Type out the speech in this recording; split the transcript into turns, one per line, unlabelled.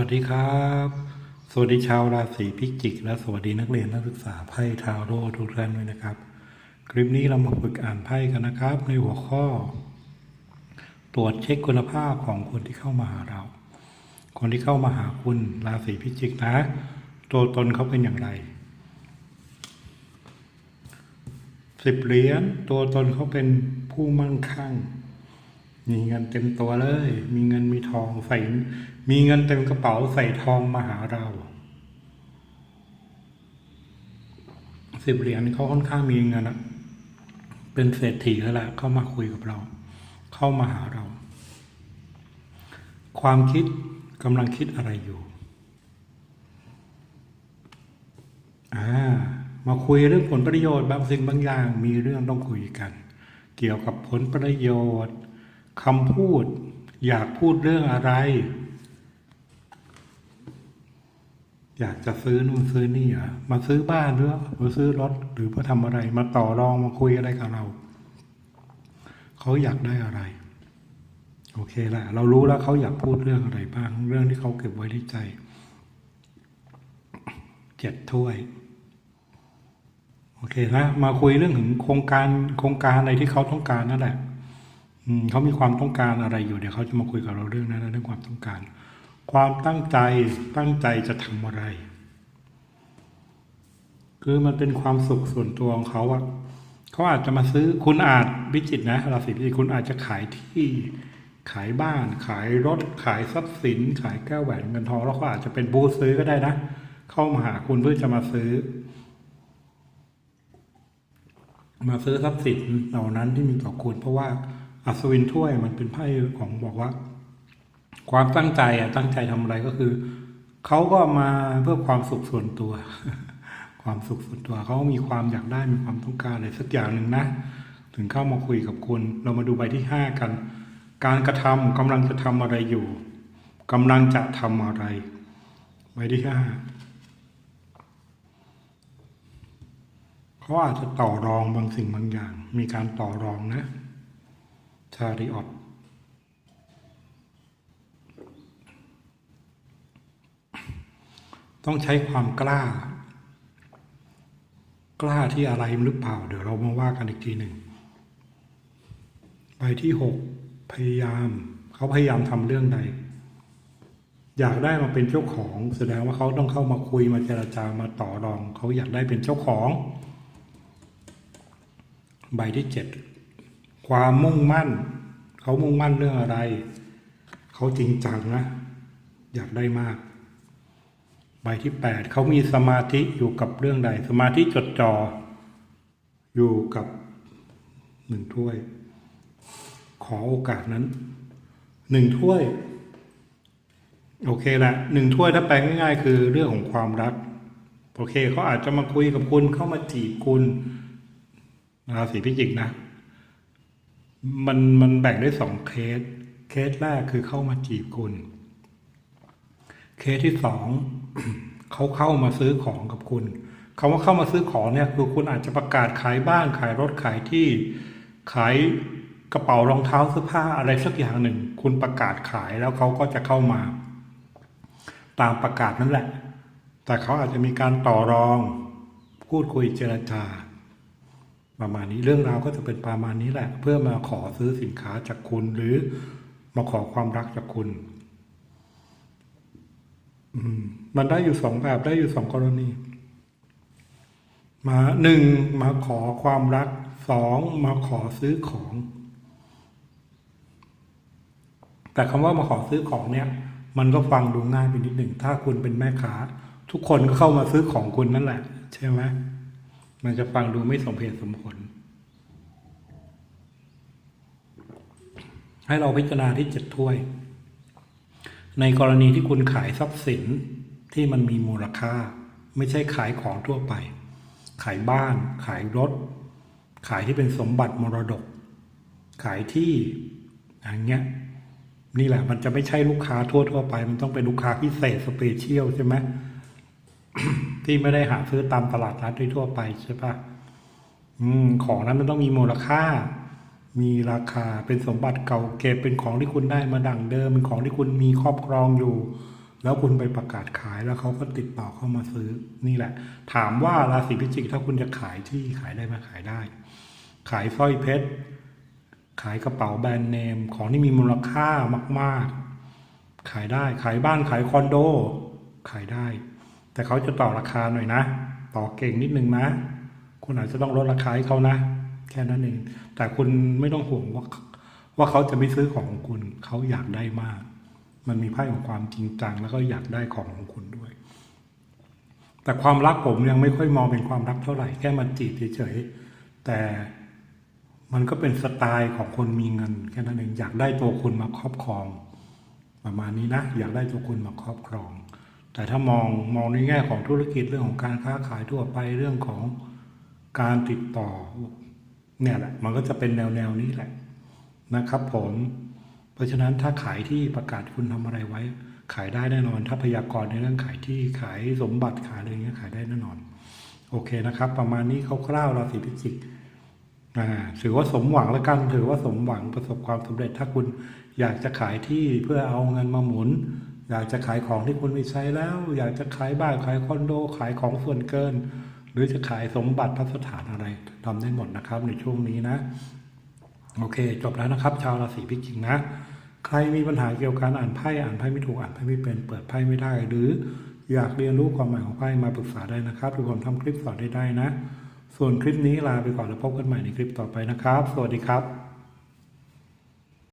วัสดีครับ สวัสดีชาวราศีพิจิก และสวัสดีนักเรียนนักศึกษาไพ่ทาโร่ทุกท่านด้วยนะครับ คลิปนี้เรามาฝึกอ่านไพ่กันนะครับ ในหัวข้อ ตรวจเช็คคุณภาพของคนที่เข้ามาหาเรา คนที่เข้ามาหาคุณราศีพิจิกนะ ตัวตนเขาเป็นอย่างไรสิบเหรียญตัวตนเขาเป็นผู้มั่งคั่ง มีเงินเต็มตัวเลย มีเงินมีทองใส่ มีเงินเต็มกระเป๋าใส่ทองมาหาเราสิบเหรียญเขาค่อนข้างมีเงินอะเป็นเศรษฐีแล้วแหละเข้ามาคุยกับเรา เข้ามาหาเรา ความคิดกำลังคิดอะไรอยู่อ่ามาคุยเรื่องผลประโยชน์บางสิ่งบางอย่าง มีเรื่องต้องคุยกัน เกี่ยวกับผลประโยชน์ คำพูด อยากพูดเรื่องอะไร อยากจะซื้อนู่นซื้อนี่เหรอมาซื้อบ้านหรือมาซื้อรถหรือมาทำอะไร มาต่อรองมาคุยอะไรกับเรา เขาอยากได้อะไร โอเคละเรารู้แล้วเขาอยากพูดเรื่องอะไรบ้าง เรื่องที่เขาเก็บไว้ในใจเจ็ดถ้วยโอเคนะมาคุยเรื่องถึงโครงการโครงการอะไรที่เขาต้องการนั่นแหละ เขามีความต้องการอะไรอยู่เดี๋ยวเขาจะมาคุยกับเราเรื่องนั้นเรื่องความต้องการ ความตั้งใจตั้งใจจะทำอะไร คือมันเป็นความสุขส่วนตัวของเขาอะเขาอาจจะมาซื้อคุณอาจวิจิตนะราศีพิจิกคุณอาจจะขายที่ขายบ้าน ขายรถ ขายทรัพย์สิน ขายแก้วแหวนเงินทองแล้วเขาอาจจะเป็นบูซื้อก็ได้นะ เข้ามาหาคุณเพื่อจะมาซื้อ มาซื้อทรัพย์สินเหล่านั้นที่มีต่อคุณเพราะว่า อัศวินถ้วยมันเป็นไพ่ของบอกว่า ความตั้งใจอะตั้งใจทำอะไรก็คือเขาก็มาเพื่อความสุขส่วนตัว ความสุขส่วนตัวเขามีความอยากได้มีความต้องการอะไรสักอย่างหนึ่งนะ ถึงเข้ามาคุยกับคุณ เรามาดูใบที่ห้ากัน การกระทำกำลังจะทำอะไรอยู่กำลังจะทำอะไรใบที่ห้าเขาอาจจะต่อรองบางสิ่งบางอย่าง มีการต่อรองนะ ชาริออตต้องใช้ความกล้า กล้าที่อะไรหรือเปล่า เดี๋ยวเรามาว่ากันอีกทีหนึ่งใบที่หกพยายาม เขาพยายามทำเรื่องใด อยากได้มาเป็นเจ้าของ แสดงว่าเขาต้องเข้ามาคุยมาเจรจามาต่อรอง เขาอยากได้เป็นเจ้าของ ใบที่เจ็ด ความมุ่งมั่น เขามุ่งมั่นเรื่องอะไร เขาจริงจังนะ อยากได้มาก ใบที่แปดเขามีสมาธิอยู่กับเรื่องใด สมาธิจดจ่ออยู่กับหนึ่งถ้วย ขอโอกาสนั้นหนึ่งถ้วย โอเคละหนึ่งถ้วยถ้าแปลง่ายๆ คือเรื่องของความรัก โอเคเขาอาจจะมาคุยกับคุณเข้ามาจีบคุณราศีพิจิกนะ มันมันแบ่งได้สองเคส เคสแรกคือเข้ามาจีบคุณ เคสที่สองเขาเข้ามาซื้อของกับคุณคาว่าเข้ามาซื้อของเนี่ยคือคุณอาจจะประกาศขายบ้านขายรถขายที่ขายกระเป๋ารองเท้าเสื้อผ้าอะไรสักอย่างหนึ่ง คุณประกาศขายแล้วเขาก็จะเข้ามา ตามประกาศนั่นแหละ แต่เขาอาจจะมีการต่อรอง พูดคุยเจรจา ประมาณนี้เรื่องราวก็จะเป็นประมาณนี้แหละ เพื่อมาขอซื้อสินค้าจากคุณหรือมาขอความรักจากคุณมันได้อยู่สองแบบได้อยู่สองกรณี มาหนึ่งมาขอความรักสองมาขอซื้อของ แต่คำว่ามาขอซื้อของเนี่ย มันก็ฟังดูง่ายไปนิดหนึ่งถ้าคุณเป็นแม่ค้า ทุกคนก็เข้ามาซื้อของคุณนั่นแหละ ใช่ไหม มันจะฟังดูไม่สมเหตุสมผล ให้เราพิจารณาที่เจ็ดถ้วย ในกรณีที่คุณขายทรัพย์สินที่มันมีมูลค่า ไม่ใช่ขายของทั่วไป ขายบ้าน ขายรถ ขายที่เป็นสมบัติมรดก ขายที่อย่างเงี้ยนี่แหละมันจะไม่ใช่ลูกค้าทั่วทั่วๆไป มันต้องเป็นลูกค้าพิเศษสเปเชียลใช่ไหม ที่ไม่ได้หาซื้อตามตลาดนัดทั่วไปใช่ปะอืม ของนั้นมันต้องมีมูลค่า มีราคาเป็นสมบัติเก่าเก็บเป็นของที่คุณได้มาดั่งเดิมเป็นของที่คุณมีครอบครองอยู่ แล้วคุณไปประกาศขายแล้วเขาก็ติดต่อเข้ามาซื้อนี่แหละ ถามว่าราศีพิจิกถ้าคุณจะขายที่ขายได้ไหมขายได้ ขายสร้อยเพชรขายกระเป๋าแบรนด์เนม ของที่มีมูลค่ามาก ๆ ขายได้ขายบ้านขายคอนโด ขายได้ แต่เขาจะต่อราคาหน่อยนะ ต่อเก่งนิดนึงนะ คุณอาจจะต้องลดราคาให้เขานะ แค่นั้นเอง แต่คุณไม่ต้องห่วงว่าว่าเขาจะไม่ซื้อของของคุณ เขาอยากได้มาก มันมีไพ่ของความจริงจัง แล้วก็อยากได้ของของคุณด้วย แต่ความรักผมยังไม่ค่อยมองเป็นความรักเท่าไหร่ แค่มันจีบเฉยๆ แต่มันก็เป็นสไตล์ของคนมีเงินแค่นั้นเอง อยากได้ตัวคุณมาครอบครอง ประมาณนี้นะ อยากได้ตัวคุณมาครอบครอง แต่ถ้ามองมองในแง่ของธุรกิจเรื่องของการค้าขายทั่วไปเรื่องของการติดต่อเนี่ยแหละมันก็จะเป็นแนวแนวนี้แหละนะครับ ผม เพราะฉะนั้นถ้าขายที่ประกาศคุณทำอะไรไว้ ขายได้แน่นอน ถ้าพยากรณ์ในเรื่องขายที่ขายสมบัติขายอะไรเงี้ยขายได้แน่นอน โอเคนะครับ ประมาณนี้คร่าวๆราศีพิจิกอ่าถือว่าสมหวังแล้วกัน ถือว่าสมหวังประสบความสำเร็จ ถ้าคุณอยากจะขายที่เพื่อเอาเงินมาหมุน อยากจะขายของที่คุณไม่ใช้แล้ว อยากจะขายบ้านขายคอนโด ขายของส่วนเกิน หรือจะขายสมบัติพัสถานอะไรทำได้หมดนะครับในช่วงนี้นะ โอเค จบแล้วนะครับ ชาวราศีพิจิกนะใครมีปัญหาเกี่ยวกับการอ่านไพ่อ่านไพ่ไม่ถูกอ่านไพ่ไม่เป็นเปิดไพ่ไม่ได้ หรืออยากเรียนรู้ความหมายของไพ่มาปรึกษาได้นะครับทุกคนทำคลิปสอนได้ได้นะ ส่วนคลิปนี้ลาไปก่อนแล้วพบกันใหม่ในคลิปต่อไปนะครับ สวัสดีครับ